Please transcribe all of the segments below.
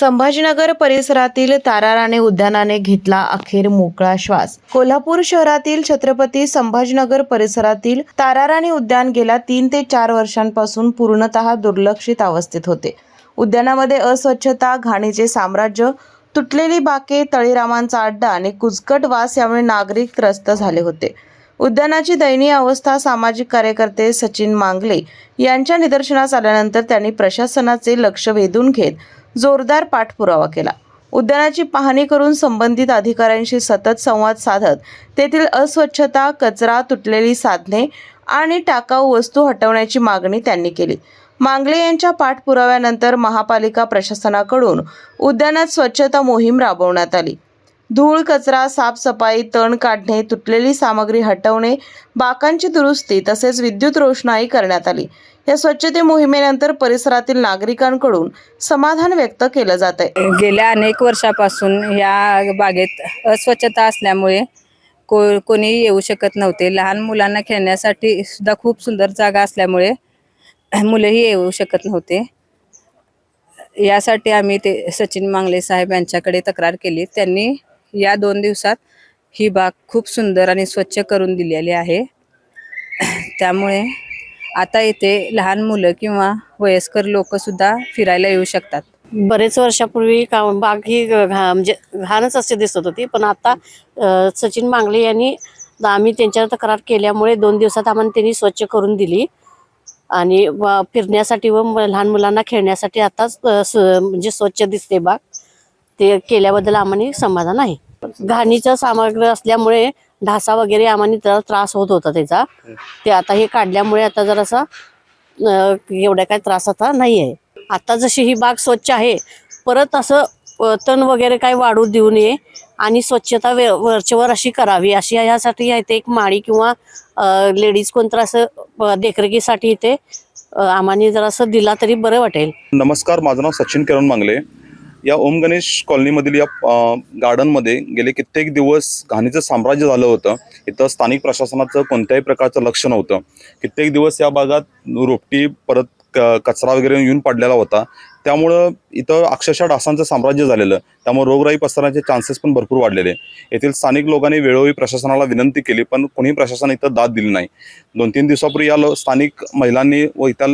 संभाजीनगर परिसरातील ताराराणे उद्यानाने घेतला अखेर मोकळा श्वास. कोल्हापूर शहरातील छत्रपती संभाजीनगर परिसरातील ताराराणी उद्यान गेल्या तीन ते चार वर्षांपासून पूर्णतः दुर्लक्षित अवस्थेत होते. उद्यानामध्ये अस्वच्छता घाणीचे साम्राज्य तुटलेली बाके तळीरामांचा अड्डा आणि कुचकट वास यामुळे नागरिक त्रस्त झाले होते. उद्यानाची दयनीय अवस्था सामाजिक कार्यकर्ते सचिन मांगले यांच्या निदर्शनास आल्यानंतर त्यांनी प्रशासनाचे लक्ष वेधून घेत जोरदार पाठपुरावा केला. उद्यानाची पाहणी करून संबंधित अधिकाऱ्यांशी सतत संवाद साधत तेथील अस्वच्छता कचरा तुटलेली साधने आणि टाकाऊ वस्तू हटवण्याची मागणी त्यांनी केली. मांगले यांच्या पाठपुराव्यानंतर महापालिका प्रशासनाकडून उद्यानात स्वच्छता मोहीम राबवण्यात आली. धूळ कचरा साफसफाई तण काढणे तुटलेली सामग्री हटवणे बाकांची दुरुस्ती तसेच विद्युत रोषणाई करण्यात आली. या स्वच्छते मोहिमेनंतर परिसरातील नागरिकांकडून समाधान व्यक्त केलं जात आहे गेल्या अनेक वर्षापासून या बागेत अस्वच्छता असल्यामुळे को कोणी येऊ शकत नव्हते. लहान मुलांना खेळण्यासाठी सुद्धा खूप सुंदर जागा असल्यामुळे मुलंही येऊ शकत नव्हते. यासाठी आम्ही ते सचिन मांगले साहेब यांच्याकडे तक्रार केली. त्यांनी या दोन दिवसात ही बाग खूप सुंदर आणि स्वच्छ करून दिलेली आहे. त्यामुळे आता इथे लहान मुलं किंवा वयस्कर लोक सुद्धा फिरायला येऊ शकतात. बरेच वर्षापूर्वी का बाग ही घा म्हणजे घाणच असे दिसत होती पण आता सचिन मांगले यांनी आम्ही त्यांच्यावर तक्रार केल्यामुळे दोन दिवसात आम्हाला त्यांनी स्वच्छ करून दिली. आणि व फिरण्यासाठी व म- लहान मुलांना खेळण्यासाठी आताच म्हणजे स्वच्छ दिसते बाग. ते केल्याबद्दल आम्हाला समाधान आहे. घाणीचं सामग्री असल्यामुळे ढासा वगैरे आम्हाला जरा त्रास होत होता त्याचा. ते आता हे काढल्यामुळे आता जरासा एवढ्या एवढा काय त्रास आता नाही आहे. आता जशी ही बाग स्वच्छ आहे परत असं तण वगैरे काय वाढू देऊ नये आणि स्वच्छता वे वरचेवर अशी करावी अशी ह्यासाठी इथे एक माळी किंवा लेडीज कोणतं असं देखरेखीसाठी इथे अ, जरासं दिला तरी बरं वाटेल. नमस्कार माझं नाव सचिन किरण मांगले. या ओम गणेश कॉलनीमधील या गार्डनमध्ये गेले कित्येक दिवस घाणीचं साम्राज्य झालं होतं. इथं स्थानिक प्रशासनाचं कोणत्याही प्रकारचं लक्ष नव्हतं. कित्येक दिवस या भागात रोपटी परत क कचरा वगैरे येऊन पडलेला होता. त्यामुळं इथं अक्षरशः डासांचं साम्राज्य झालेलं त्यामुळे रोगराई पसरण्याचे चान्सेस पण भरपूर वाढलेले. येथील स्थानिक लोकांनी वेळोवेळी प्रशासनाला विनंती केली पण कोणी प्रशासन इथं दाद दिली नाही. दोन तीन दिवसापूर्वी या लो स्थानिक महिलांनी व इतर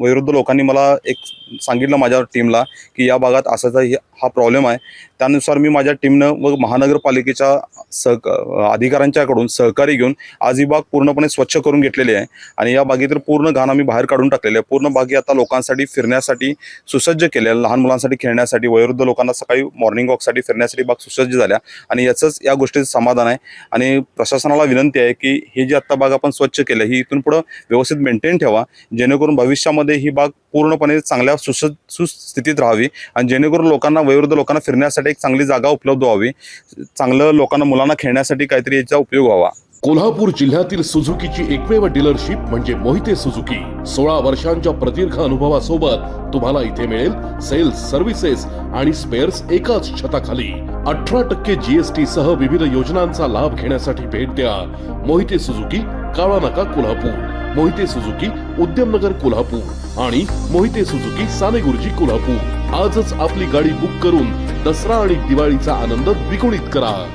वयोवृद्ध लोकांनी मला एक सांगितलं माझ्या टीमला की या भागात असाचा हा प्रॉब्लेम आहे. त्यानुसार मी माझ्या टीमनं व महानगरपालिकेच्या सहक अधिकाऱ्यांच्याकडून सहकार्य घेऊन आज ही बाग पूर्णपणे स्वच्छ करून घेतलेली आहे. आणि या बागेतील पूर्ण घाण आम्ही बाहेर काढून टाकलेली आहे. पूर्ण बागी आता लोकांसाठी फिरण्यासाठी सुसज्ज केल्या लहान मुलांसाठी खेळण्यासाठी वयोवृद्ध लोकांना सकाळी मॉर्निंग वॉकसाठी फिरण्यासाठी बाग सुसज्ज झाल्या. आणि याचंच या गोष्टीचं समाधान आहे. आणि प्रशासनाला विनंती आहे की ही जी आत्ता बाग आपण स्वच्छ केलं ही इथून पुढं व्यवस्थित मेंटेन ठेवा. जेणेकरून भविष्यामध्ये ही बाग पूर्णपणे चांगल्या सुसज्ज सुस्थितीत राहावी. आणि जेणेकरून लोकांना वयोवृद्ध लोकांना फिरण्यासाठी एक चांगली जागा उपलब्ध व्हावी. चांगलं लोकांना मुलांना खेळण्यासाठी काहीतरी याचा उपयोग व्हावा. कोल्हापूर जिल्ह्यातील सुझुकीची एकमेव डीलरशिप म्हणजे मोहिते सुझुकी. सोळा वर्षांच्या प्रदीर्घ अनुभवासोबत तुम्हाला इथे मिळेल सेल्स सर्व्हिसेस आणि स्पेअर्स एकाच छताखाली. अठरा टक्के जीएसटी सह विविध योजनांचा लाभ घेण्यासाठी भेट द्या. मोहिते सुझुकी काळा नाका कोल्हापूर. मोहिते सुझुकी उद्यमनगर कोल्हापूर. आणि मोहिते सुझुकी सानेगुरुजी कोल्हापूर. आजच आपली गाडी बुक करून दसरा आणि दिवाळीचा आनंद द्विगुणित करा.